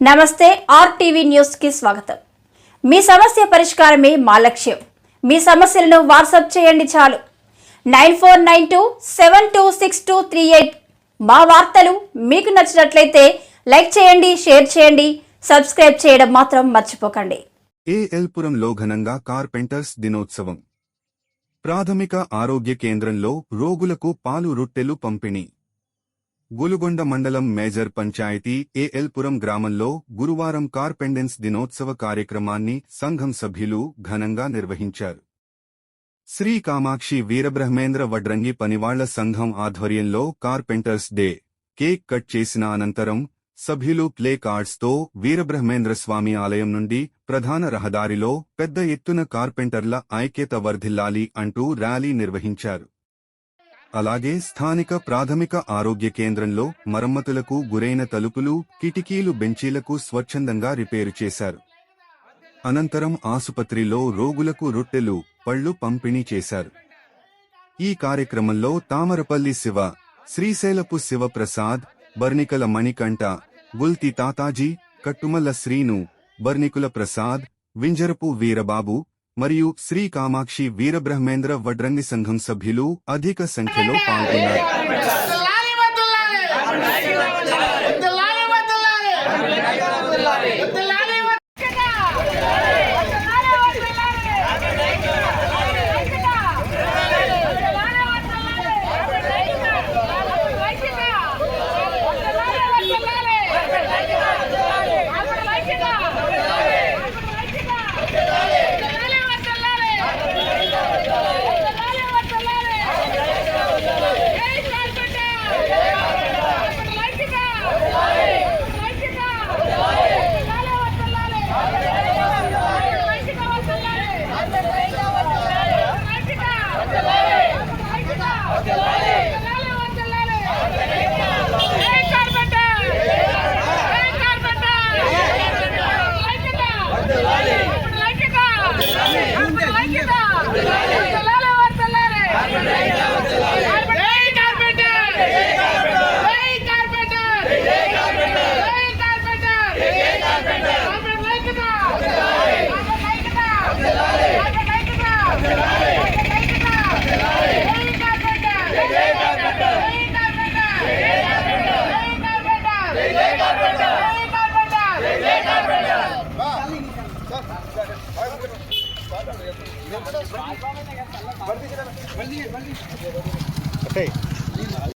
నమస్తే ఆర్టీవీ న్యూస్కి స్వాగతం. మీ సమస్య పరిష్కారమే మా లక్ష్యం. మీ సమస్యలను వాట్సాప్ చేయండి చాలు. Nine four nine two seven two six two three eight మా వార్తలు మీకు నచ్చినట్లయితే లైక్ చేయండి షేర్ చేయండి సబ్స్క్రైబ్ చేయడం మాత్రం మర్చిపోకండి. ఏఎల్పురంలో ఘనంగా కార్పెంటర్స్ దినోత్సవం. ప్రాథమిక ఆరోగ్య కేంద్రంలో రోగులకు పాలు రొట్టెలు పంపిణీ. గులుగొండ మండలం మేజర్ పంచాయతీ ఏఎల్పురం గ్రామంలో గురువారం కార్పెండెన్స్ దినోత్సవ కార్యక్రమాన్ని సంఘం సభ్యులు ఘనంగా నిర్వహించారు. శ్రీ కామాక్షి వీరబ్రహ్మేంద్ర వడ్రంగి పనివాళ్ళ సంఘం ఆధ్వర్యంలో కార్పెంటర్స్ డే కేక్ కట్ చేసిన అనంతరం సభ్యులు ప్లే కార్డ్స్తో వీరబ్రహ్మేంద్ర స్వామి ఆలయం నుండి ప్రధాన రహదారిలో పెద్ద ఎత్తున కార్పెంటర్ల ఐక్యత వర్ధిల్లాలి అంటూ ర్యాలీ నిర్వహించారు. అలాగే స్థానిక ప్రాథమిక ఆరోగ్య కేంద్రంలో మరమ్మతులకు గురైన తలుపులు కిటికీలు బెంచీలకు స్వచ్ఛందంగా రిపేరు చేశారు. అనంతరం ఆసుపత్రిలో రోగులకు రొట్టెలు పళ్ళు పంపిణీ చేశారు. ఈ కార్యక్రమంలో తామరపల్లి శివ శ్రీశైలపు శివప్రసాద్ బర్నికల మణికంఠ గుల్తి తాతాజీ కట్టుమల్ల శ్రీను బర్నికుల ప్రసాద్ వింజరపు వీరబాబు మరియు శ్రీ కామాక్షి వీరబ్రహ్మేంద్ర వడ్రంగి సంఘం సభ్యులు అధిక సంఖ్యలో పాల్గొన్నారు ఓకే